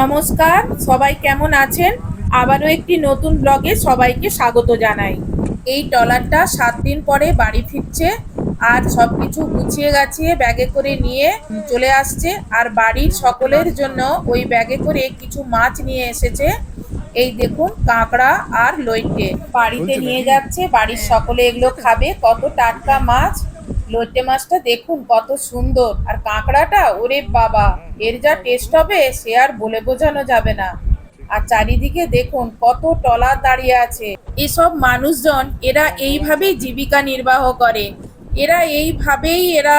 নমস্কার সবাই কেমন আছেন? আবারও একটি নতুন ব্লগে সবাইকে স্বাগত জানাই। এই ট্রলারটা সাত দিন পরে বাড়ি ফিরছে আর সব কিছু গুছিয়ে গাছিয়ে ব্যাগে করে নিয়ে চলে আসছে আর বাড়ির সকলের জন্য ওই ব্যাগে করে কিছু মাছ নিয়ে এসেছে। এই দেখুন কাঁকড়া আর লইটে। বাড়িতে নিয়ে যাচ্ছে বাড়ির সকলে এগুলো খাবে। কত টাটকা মাছ লোটে মাছটা দেখুন কত সুন্দর। আর কাঁকড়াটা, ওরে বাবা, এর যা টেস্ট হবে, সে আর বলে বোঝানো যাবে না। আর চারিদিকে দেখুন কত টলার দাঁড়িয়ে আছে। এসব মানুষজন, এরা এইভাবেই জীবিকা নির্বাহ করে। এরা এইভাবেই এরা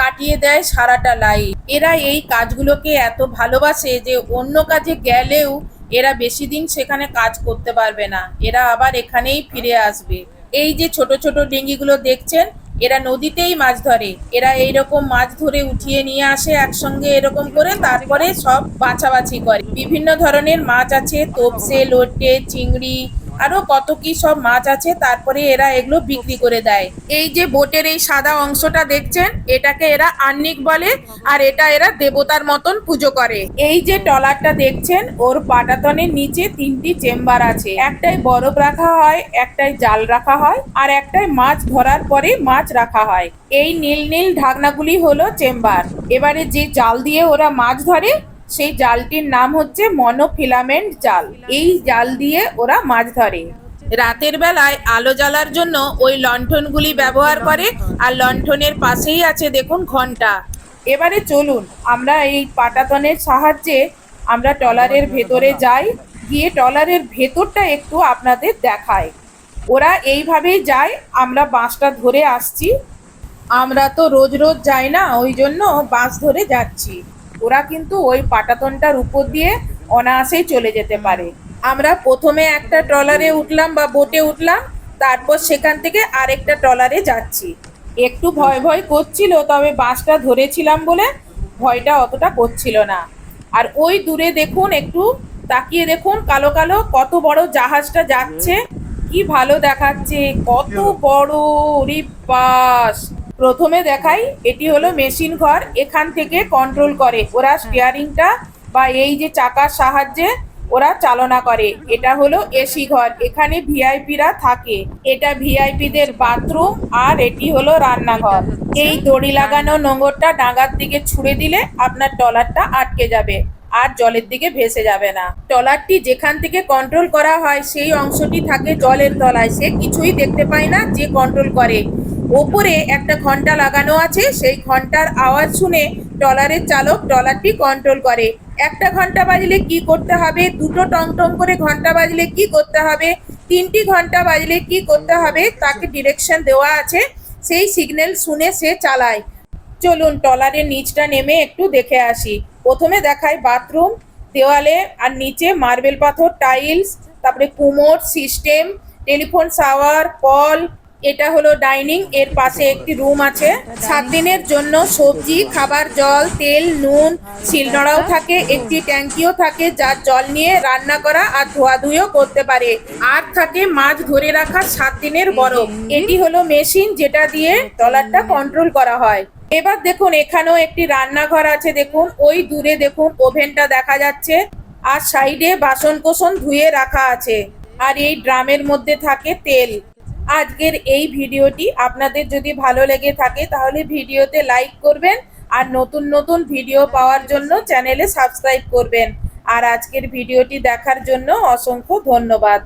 কাটিয়ে দেয় সারাটা লাইফ এরা এই কাজগুলোকে এত ভালোবাসে যে অন্য কাজে গেলেও এরা বেশি দিন সেখানে কাজ করতে পারবে না। এরা আবার এখানেই ফিরে আসবে। এই যে ছোট ছোট ডিঙ্গিগুলো দেখছেন এরা নদীতেই মাছ ধরে। এরা এইরকম মাছ ধরে উঠিয়ে নিয়ে আসে একসঙ্গে এরকম করে, তারপরে সব বাছাবাছি করে। বিভিন্ন ধরনের মাছ আছে, তোপসে, লোটে, চিংড়ি আরও কত কি সব মাছ আছে, তারপরে এরা এগুলো বিক্রি করে দেয়। এই যে বোটের এই সাদা অংশটা দেখছেন, এটাকে এরা আর্নিক বলে, আর এটা এরা দেবতার মতন পুজো করে। এই যে টলারটা দেখছেন, ওর পাটাতনের নিচে তিনটি চেম্বার আছে। একটাই বরফ রাখা হয় একটাই জাল রাখা হয়, আর একটাই মাছ ধরার পরে মাছ রাখা হয়। এই নীল নীল ঢাকনাগুলি হলো চেম্বার। এবারে যে জাল দিয়ে ওরা মাছ ধরে সেই জালটির নাম হচ্ছে মনোফিলামেন্ট জাল। এই জাল দিয়ে ওরা মাছ ধরে। রাতের বেলায় আলো জ্বালার জন্য ওই লণ্ঠনগুলি ব্যবহার করে, আর লণ্ঠনের পাশেই আছে দেখুন ঘণ্টা। এবারে চলুন, আমরা এই পাটাতনের সাহায্যে আমরা ট্রলারের ভেতরে যাই, গিয়ে ট্রলারের ভেতরটা একটু আপনাদের দেখায় ওরা এইভাবেই যায়, আমরা বাঁশটা ধরে আসছি। আমরা তো রোজ রোজ যাই না, ওই জন্য বাস ধরে যাচ্ছি। ওরা কিন্তু ওই পাটাতনটার উপর দিয়ে অনায়াসেই চলে যেতে পারে। আমরা প্রথমে একটা ট্রলারে উঠলাম বা বোটে উঠলাম তারপর সেখান থেকে আরেকটা ট্রলারে যাচ্ছি। একটু ভয় ভয় করছিল তবে বাসটা ধরেছিলাম বলে ভয়টা অতটা করছিল না। আর ওই দূরে দেখুন একটু তাকিয়ে দেখুন কালো কালো কত বড় জাহাজটা যাচ্ছে। কি ভালো দেখাচ্ছে কত বড় রে বাস! প্রথমে দেখাই এটি হলো মেশিন ঘর এখান থেকে কন্ট্রোল করে। ওরা স্টিয়ারিংটা বা এই যে চাকার সাহায্যে ওরা চালনা করে। এটা হলো এসি ঘর এখানে ভিআইপিরা থাকে। এটা ভিআইপিদের বাথরুম আর এটি হলো রান্নাঘর। এই দড়ি লাগানো নোংরটা ডাঙার দিকে ছুড়ে দিলে আপনার টলারটা আটকে যাবে আর জলের দিকে ভেসে যাবে না। ট্রলারটি যেখান থেকে কন্ট্রোল করা হয় সেই অংশটি থাকে জলের তলায়। সে কিছুই দেখতে পায় না যে কন্ট্রোল করে। ওপরে একটা ঘণ্টা লাগানো আছে, সেই ঘণ্টার আওয়াজ শুনে ট্রলারের চালক ট্রলারটি কন্ট্রোল করে। একটা ঘণ্টা বাজলে কি করতে হবে? দুটো টং টং করে ঘণ্টা বাজলে কি করতে হবে? তিনটি ঘণ্টা বাজলে কি করতে হবে? তাকে ডিরেকশন দেওয়া আছে, সেই সিগন্যাল শুনে সে চালায়। চলুন ট্রলারের নিচটা নেমে একটু দেখে আসি। প্রথমে দেখায় বাথরুম দেওয়ালে আর নিচে মার্বেল পাথর টাইলস তারপরে কুমোর সিস্টেম টেলিফোন শাওয়ার কল এটা হলো ডাইনিং, এর পাশে একটি রুম আছে। সাত দিনের জন্য সবজি, খাবার, জল, তেল, নুন, শিলনোড়াও থাকে, একটি ট্যাঙ্কিও থাকে যার জল নিয়ে রান্না করা আর ধোয়াধুয়িও করতে পারে। আর থাকে মাছ ধরে রাখা সাত দিনের বরফ। এটি হলো মেশিন যেটা দিয়ে ট্রলারটা কন্ট্রোল করা হয়। এবার দেখুন, এখানেও একটি রান্নাঘর আছে, দেখুন। ওই দূরে দেখুন, ওভেনটা দেখা যাচ্ছে। আর সাইডে বাসন কোসন ধুয়ে রাখা আছে। আর এই ড্রামের মধ্যে থাকে তেল। আজকের এই ভিডিওটি। আপনাদের যদি ভালো লেগে থাকে, তাহলে ভিডিওতে লাইক করবেন আর নতুন নতুন ভিডিও পাওয়ার জন্য চ্যানেলে সাবস্ক্রাইব করবেন। আর আজকের ভিডিওটি দেখার জন্য অসংখ্য ধন্যবাদ।